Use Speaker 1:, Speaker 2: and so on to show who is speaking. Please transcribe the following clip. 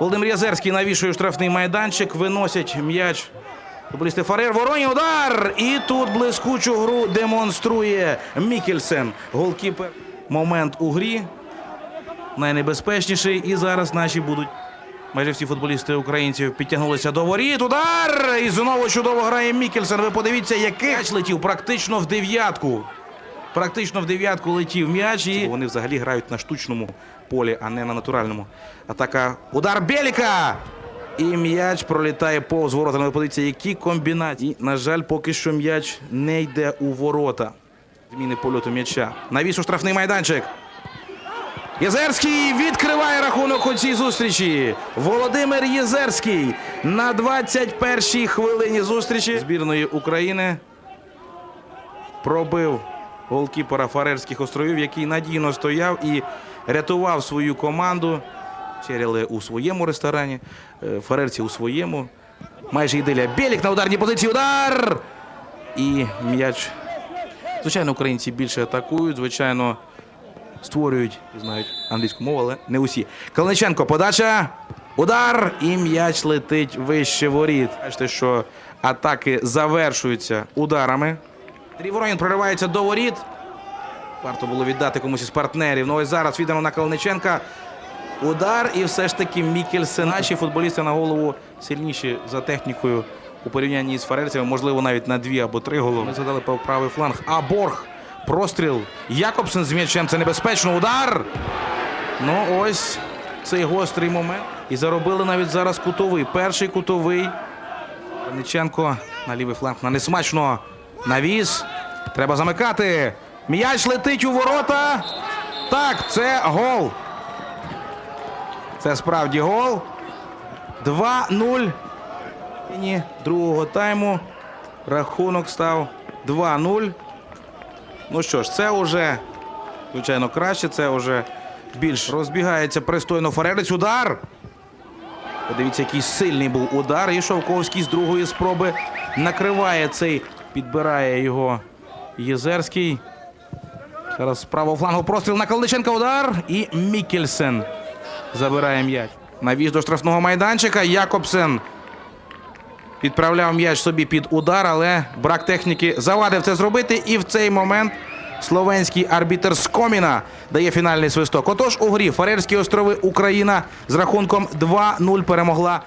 Speaker 1: Володимир Язерський навішує штрафний майданчик, виносять м'яч. Футболісти Фарер, Вороній, удар! І тут блискучу гру демонструє Мікельсен. Голкіпер. Момент у грі. Найнебезпечніший. І зараз наші будуть. Майже всі футболісти українців підтягнулися до воріт. Удар! І знову чудово грає Мікельсен. Ви подивіться, який летів практично в дев'ятку. Практично в дев'ятку летів м'яч. І вони взагалі грають на штучному полі, а не на натуральному. Атака. Удар Беліка! І м'яч пролітає повз ворота. Ви подивіться, які комбінації. На жаль, поки що м'яч не йде у ворота. Зміни польоту м'яча. Навіс у штрафний майданчик. Єзерський відкриває рахунок у цій зустрічі. Володимир Єзерський на 21-й хвилині зустрічі збірної України пробив голкіпера Фарерських островів, який надійно стояв і рятував свою команду. Черяли у своєму ресторані, е, фарерці у своєму. Майже ідилія. Белік на ударній позиції. Удар! І м'яч. Звичайно, українці більше атакують. Звичайно, створюють, знають англійську мову, але не усі. Калниченко, подача. Удар! І м'яч летить вище воріт. Бачите, що атаки завершуються ударами. Андрій проривається до воріт. Варто було віддати комусь із партнерів. Ну ось зараз віддамо на Калниченка. Удар, і все ж таки Мікельсен. Наші футболісти на голову сильніші за технікою у порівнянні з фарерцями, можливо, навіть на дві або три голови. Ми згадали про правий фланг. А Борг. Простріл. Якобсен з м'ячем. Це небезпечно. Удар. Ну ось цей гострий момент. І заробили навіть зараз кутовий. Перший кутовий. Ниченко на лівий фланг. На несмачно. Навіс. Треба замикати. М'яч летить у ворота. Так, це гол. Це справді гол. 2-0. Ні, Другого тайму. Рахунок став 2-0. Ну що ж, це вже, звичайно, краще. Це вже більш розбігається пристойно Фаререць. Удар. Подивіться, який сильний був удар. І Шовковський з другої спроби накриває цей, підбирає його Єзерський. Зараз з правого флангу простріл на Калниченка удар. І Мікельсен забирає м'яч. Навіз до штрафного майданчика. Якобсен відправляв м'яч собі під удар, але брак техніки завадив це зробити. І в цей момент словенський арбітер Скоміна дає фінальний свисток. Отож у грі Фарерські острови Україна з рахунком 2-0 перемогла.